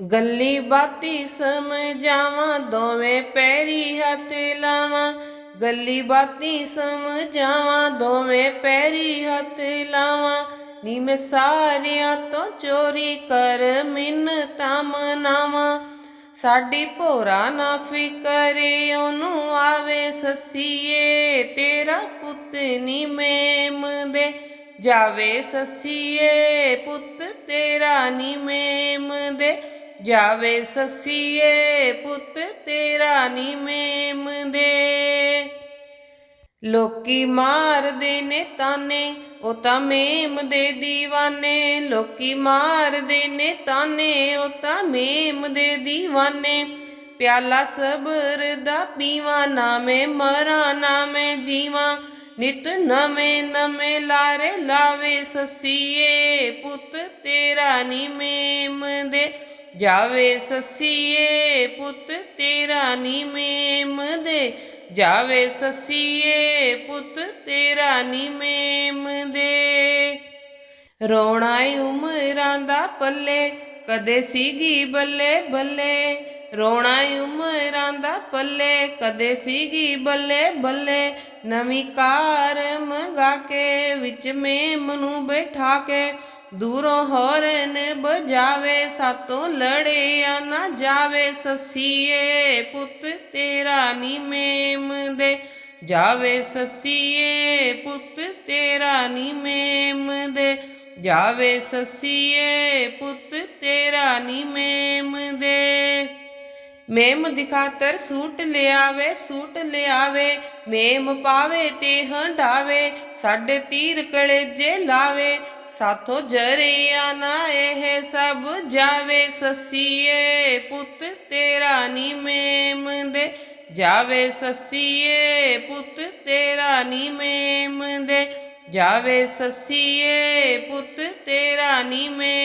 ਗੱਲੀ ਬਾਤੀ ਸਮਝਾਵਾਂ, ਦੋਵੇਂ ਪੈਰੀ ਹੱਥ ਲਾਵਾਂ। ਗੱਲੀ ਬਾਤੀ ਸਮਝਾਵਾਂ, ਦੋਵੇਂ ਪੈਰੀ ਹੱਥ ਲਾਵਾਂ। ਨੀ ਮੈਂ ਸਾਰਿਆਂ ਤੋਂ ਚੋਰੀ ਕਰ ਮਿੰਨਤਾਂ ਮਨਾਵਾਂ ਸਾਡੀ ਭੋਰਾ ਨਾ ਫਿਕਰੇ, ਉਹਨੂੰ ਆਵੇ ਸਸੀਏ, ਤੇਰਾ ਪੁੱਤ ਨੀ ਮੇਮ ਦੇ ਜਾਵੇ ਸਸੀਏ, ਪੁੱਤ ਤੇਰਾ ਨੀ ਮੇਮ ਦੇ ਜਾਵੇ ਸਸੀਏ ਪੁੱਤ ਤੇਰਾ ਨੀ ਮੇਮ ਦੇ। ਲੋਕੀ ਮਾਰਦੇ ਨੇ ਤਾਨੇ, ਉਹ ਤਾਂ ਮੇਮ ਦੇ دیਵਾਨੇ ਲੋਕੀ ਮਾਰਦੇ ਨੇ ਤਾਨੇ, ਉਹ ਤਾਂ ਮੇਮ ਦੇ دیਵਾਨੇ ਪਿਆਲਾ ਸਬਰ ਦਾ ਪੀਵਾ ਨਾ ਮੈਂ ਮਰਾਂ ਨਾ ਮੈਂ ਜੀਵਾਂ। ਨਿਤ ਨਵੇਂ ਨਵੇਂ ਲਾਰੇ ਲਾਵੇ ਸਸੀਏ ਪੁੱਤ ਤੇਰਾ ਨੀ ਮੇਮ ਜਾਵੇ ਸਸੀਏ ਪੁੱਤ ਤੇਰਾ ਨੀ ਮੇਮ ਦੇ। ਜਾਵੇ ਸਸੀਏ ਪੁੱਤ ਤੇਰਾ ਨੀ ਮੇਮ ਦੇ। ਰੋਣਾ ਈ ਉਮਰਾਂ ਦਾ ਪੱਲੇ, ਕਦੇ ਸੀਗੀ ਬੱਲੇ ਬੱਲੇ। ਰੋਣਾ ਈ ਉਮਰਾਂ ਦਾ ਪੱਲੇ, ਕਦੇ ਸੀਗੀ ਬੱਲੇ ਬੱਲੇ। ਨਵੀਂ ਕਾਰ ਮੰਗਾ ਕੇ, ਵਿੱਚ ਮੇਮ ਨੂੰ ਬਿਠਾ ਕੇ ਦੂਰੋਂ ਹੋਰਨ ਬਜਾਵੇ ਸਾਤੋਂ ਲੜਿਆ ਨਾ ਜਾਵੇ ਸਸੀਏ, ਪੁੱਤ ਤੇਰਾ ਨੀ ਮੇਮ ਦੇ ਜਾਵੇ ਸਸੀਏ, ਪੁੱਤ ਤੇਰਾ ਨੀ ਮੇਮ ਦੇ ਜਾਵੇ ਸਸੀਏ, ਪੁੱਤ ਤੇਰਾ ਨੀ ਮੇਮ ਦੇ ਮੇਮ ਦਿਖਾਤਰ ਸੂਟ ਲਿਆਵੇ ਸੂਟ ਲਿਆਵੇ। ਮੇਮ ਪਾਵੇ ਤੇ ਹੰਡਾਵੇ, ਸਾਡੇ ਤੀਰ ਕਲੇਜੇ ਲਾਵੇ। ਸਾਥੋਂ ਜਰਿਆ ਨਾ ਇਹ ਸਭ ਜਾਵੇ ਸਸੀਏ, ਪੁੱਤ ਤੇਰਾ ਨੀ ਮੇਮ ਦੇ ਜਾਵੇ ਸਸੀਏ, ਪੁੱਤ ਤੇਰਾ ਨੀ ਮੇਮ ਦੇ ਜਾਵੇ ਸਸੀਏ, ਪੁੱਤ ਤੇਰਾ ਨੀ ਮੇਮ